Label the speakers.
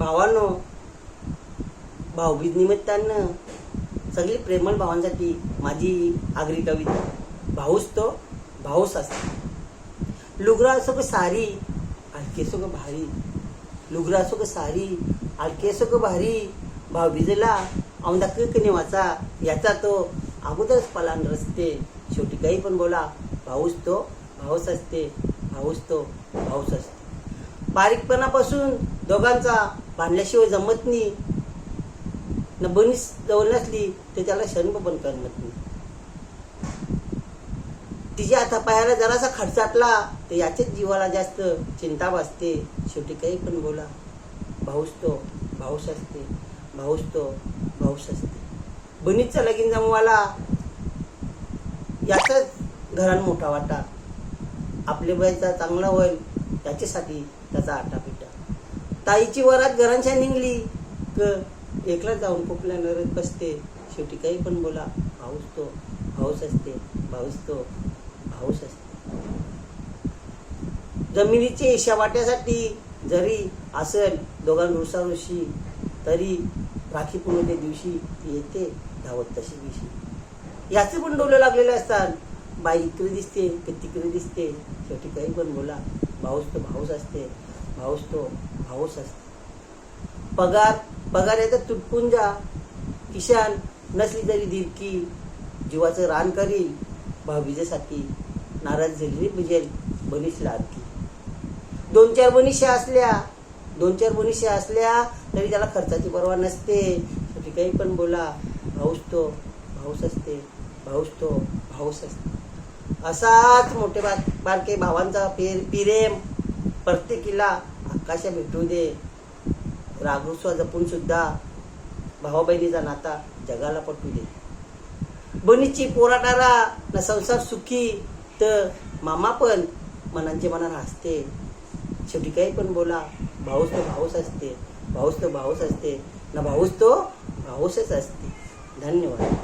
Speaker 1: भावानो भाऊबीज निमित्तानं सगळी प्रेमळ भावांसाठी माझी आगरी कविता. भाऊस तो भाऊस असतो. लुगरा असो ग सारी हलकी ग भारी. लुगरा असो ग सारी हलकी ग भारी. भाऊबीजेला औंदा कने वाचा याचा तो अगोदरच पलान रस्ते शेवटी काही पण बोला भाऊस तो भाऊस असते. भाऊस तो भाऊस असते. बारीकपणापासून दोघांचा भांडल्याशिवाय जमत नाही. न बनीस जवळ नसली तर त्याला शर्म पण करमत नाही. तिच्या आता पायाला जरासा खडचाटला तर याच्याच जीवाला जास्त चिंता वाजते शेवटी काही पण बोला. भाऊस तो भाऊस असते. भाऊस तो भाऊस असते. बनीचा लगीन जमवाला याचाच घरान मोठा वाटा. आपले बायचा चांगला होईल. त्याच्यासाठी त्याचा आटापिटा ताईची वरात घरांच्या निघली. क एकला जाऊन कोपल्या नरत बसते. शेवटी काही पण बोला भाऊस तो भाऊस असते भाऊस तो भाऊस असते. जमिनीचे वाट्यासाठी जरी असेल दोघां रुसारुशी तरी राखी पूर्णिमे दिवशी येते धावत तशी दिवशी. याचे पण डोले लागलेले असतात. बाई इकडे दिसते की तिकडे दिसते. शेवटी काही पण बोला. भाऊस तो भाऊस असते भाऊस तो भाऊस असते. पगार पगार येतात तुटकून जा. किशान नसली तरी दिलकी जीवाचं रान करील. भाऊबीजेसाठी नाराज झाली बुजेल बनीस लाडकी दोन चार बनिशा असल्या दोन चार बनिशा असल्या तरी त्याला खर्चाची पर्वा नसते. शेवटी काही पण बोला भाऊस तो भाऊस असते भाऊस तो भाऊस असते. असाच मोठे बा बारके भावांचा पेर पिरेम प्रत्येकीला आकाशा भेटू दे. रागुस्वा जपून सुद्धा भावा बहिणीचा नाता जगाला पटू दे. बनीची पोराटारा ना संसार सुखी तर मामा पण मनांचे मनात हसते. शेवटी काही पण बोला भाऊस तो भाऊस असते भाऊस तो भाऊस असते ना भाऊस तो भाऊसच असते. धन्यवाद.